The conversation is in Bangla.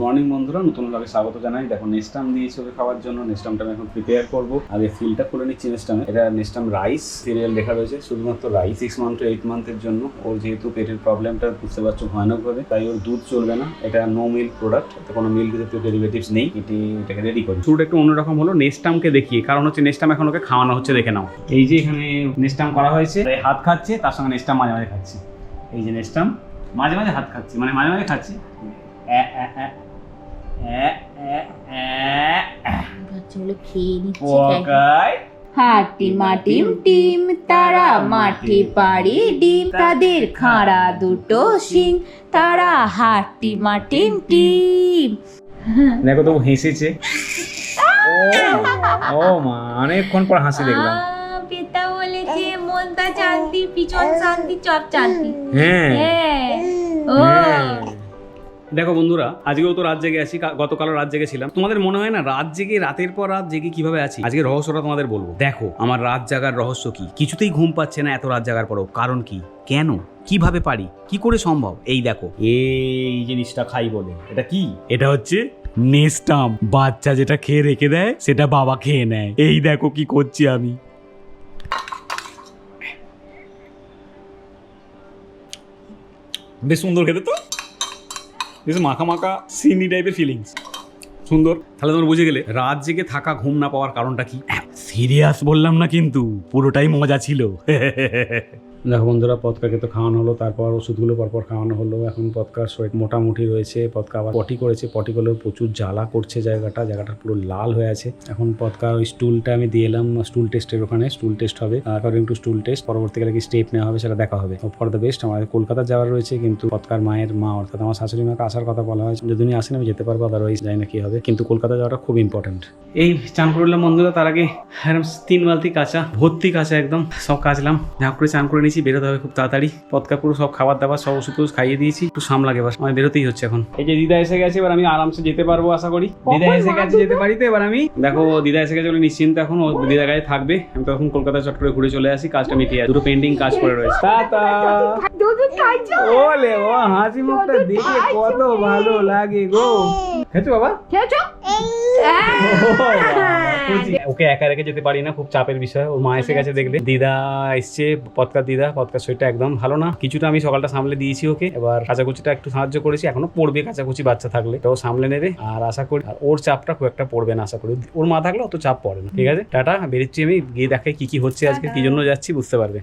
মর্নিং বন্ধুরা, নতুন ভাবে স্বাগত জানাই। দেখো নেস্টাম দিয়েছি ওকে খাওয়ার জন্য। নেস্টামটা আমি এখন প্রিপেয়ার করব। আগে ফিলটা খুলে নিচ্ছি নেস্টামে এটা নেস্টাম রাইস সিরিয়াল লেখা রয়েছে, শুধুমাত্র rice six month to eight মান্থের জন্য। ওর যেহেতু পেটের প্রবলেমটা বুঝতে পারছ, ভয়ানকভাবে। তাই ওর দুধ চলবে না। এটা নো মিল্ক প্রোডাক্ট এতে কোনো মিল্ক জাতীয় ডেরিভেটিভস নেই। এটি, এটাকে রেডি করি। শুরুটা একটু অন্যরকম হলো নেস্টামকে দেখিয়ে। কারণ হচ্ছে নেস্টাম এখন ওকে খাওয়ানো হচ্ছে, দেখে নাও। এই যে এখানে নেস্টাম করা হয়েছে হাত খাচ্ছে, তার সঙ্গে নেস্টাম মাঝে মাঝে খাচ্ছে। এই যে নেস্টাম মাঝে মাঝে হাত খাচ্ছে। মানে মাঝে মাঝে খাচ্ছে। পোকায় হাটি মাটিম টিম তারা মাটি পাড়ি ডিম। তাদের খাড়া দুটো শিং তারা হাটি মাটিম টিম দেখো তো হেসেছে। ও মা অনেকক্ষণ পর হাসি দেখলাম। পেতা বলেছে মনটা শান্তি পিছন শান্তি চপ শান্তি। হ্যাঁ। হ্যাঁ। ও হ্যাঁ। দেখো বন্ধুরা আজকেও তো রাত জেগে আছি গতকালও রাত জেগেছিলাম তোমাদের মনে হয় না রাত জেগে রাতের পর রাত জেগে কীভাবে আছি? আজকে রহস্যটা তোমাদের বলব। দেখো আমার রাত জাগার রহস্য কি? কিছুতেই ঘুম পাচ্ছে না এত রাত জাগার পরও। কারণ কি? কেন? কীভাবে পারি? কি করে সম্ভব? এই দেখো। এই জিনিসটা খাই বলে। এটা কি? এটা হচ্ছে নেস্টাম। বাচ্চা যেটা খেয়ে রেখে দেয় সেটা বাবা খেয়ে নেয়। এই দেখো কি করছি আমি। বেশ সুন্দর খেতে তো? বেশ মাখা মাখা সিনি টাইপের ফিলিংস সুন্দর। তাহলে তোমার বুঝে গেলে, রাত জেগে থাকা ঘুম না পাওয়ার কারণটা কি? সিরিয়াস বললাম না কিন্তু, পুরোটাই মজা ছিল। দেখো বন্ধুরা পদকাকে তো খাওয়ানো হলো, তারপর ওষুধগুলো পরপর খাওয়ানো হলো। এখন পদকার শরীর মোটামুটি রয়েছে, পদকা আবার পটি করেছে পটি করলেও প্রচুর জ্বালা করছে জায়গাটা জায়গাটা পুরো লাল হয়ে আছে। এখন পদকা ওই স্টুলটা আমি দিয়ে এলাম স্টুল টেস্টের ওখানে স্টুল টেস্ট হবে। অ্যাকর্ডিং টু স্টুল টেস্ট পরবর্তীকালে কি স্টেপ নেওয়া হবে সেটা দেখা হবে। ফর দ্য বেস্ট আমাদের কলকাতা যাওয়ার রয়েছে, কিন্তু পদকার মায়ের মা, অর্থাৎ আমার শাশুড়ি মাকে আসার কথা বলা হয়েছে যদি উনি আসেন, আমি যেতে পারব আদারওয়াইজ জানি না কি হবে। কিন্তু কলকাতা যাওয়াটা খুব ইম্পর্টেন্ট এই চান করলাম বন্ধুরা, তার আগে তিন বালতি কাঁচা, ভর্তি কাঁচা একদম, সব কাচলাম। যা করে চান করে নিয়েছি বেরোতে হবে খুব তাড়াতাড়ি। পদকা পুরো সব খাবার দাবার সব ওষুধ টষুধ খাইয়ে দিয়েছি। একটু সাম লাগে এবার আমার বেরোতেই হচ্ছে এখন। এই যে দিদা এসে গেছে এবার আমি আরামসে যেতে পারব আশা করি। দিদা এসে গেছে যেতে পারি তো এবার আমি দেখো দিদা এসে গেছে বলে নিশ্চিন্ত এখন ও দিদা গায়ে থাকবে। আমি তখন কলকাতা চট করে ঘুরে চলে আসি কাজটা মিটিয়ে দুটো পেন্ডিং কাজ করে রয়েছে। টাটা। ওলে ও হাসি মুখটা দেখে কত ভালো লাগে গো। খেয়েছো বাবা? খেয়েছো? ওকে একা রেখে যেতে পারি না খুব চাপের বিষয়। ওর মা এসে গেছে দেখবে। দিদা এসছে পৎকার দিদা। পৎকার শরীরটা একদম ভালো না। কিছুটা আমি সকালটা সামলে দিয়েছি ওকে। এবার কাঁচাকুচিটা একটু সাহায্য করেছি। এখনও পড়বে কাঁচাকুচি বাচ্চা থাকলে। তো সামলে নেবে। আর আশা করি আর ওর চাপটা খুব একটা পড়বে না আশা করি। ওর মা থাকলে অত চাপ পড়ে না। ঠিক আছে? টাটা। বেরোচ্ছি আমি। গিয়ে দেখে কি কি হচ্ছে আজকে কি জন্য যাচ্ছি বুঝতে পারবে।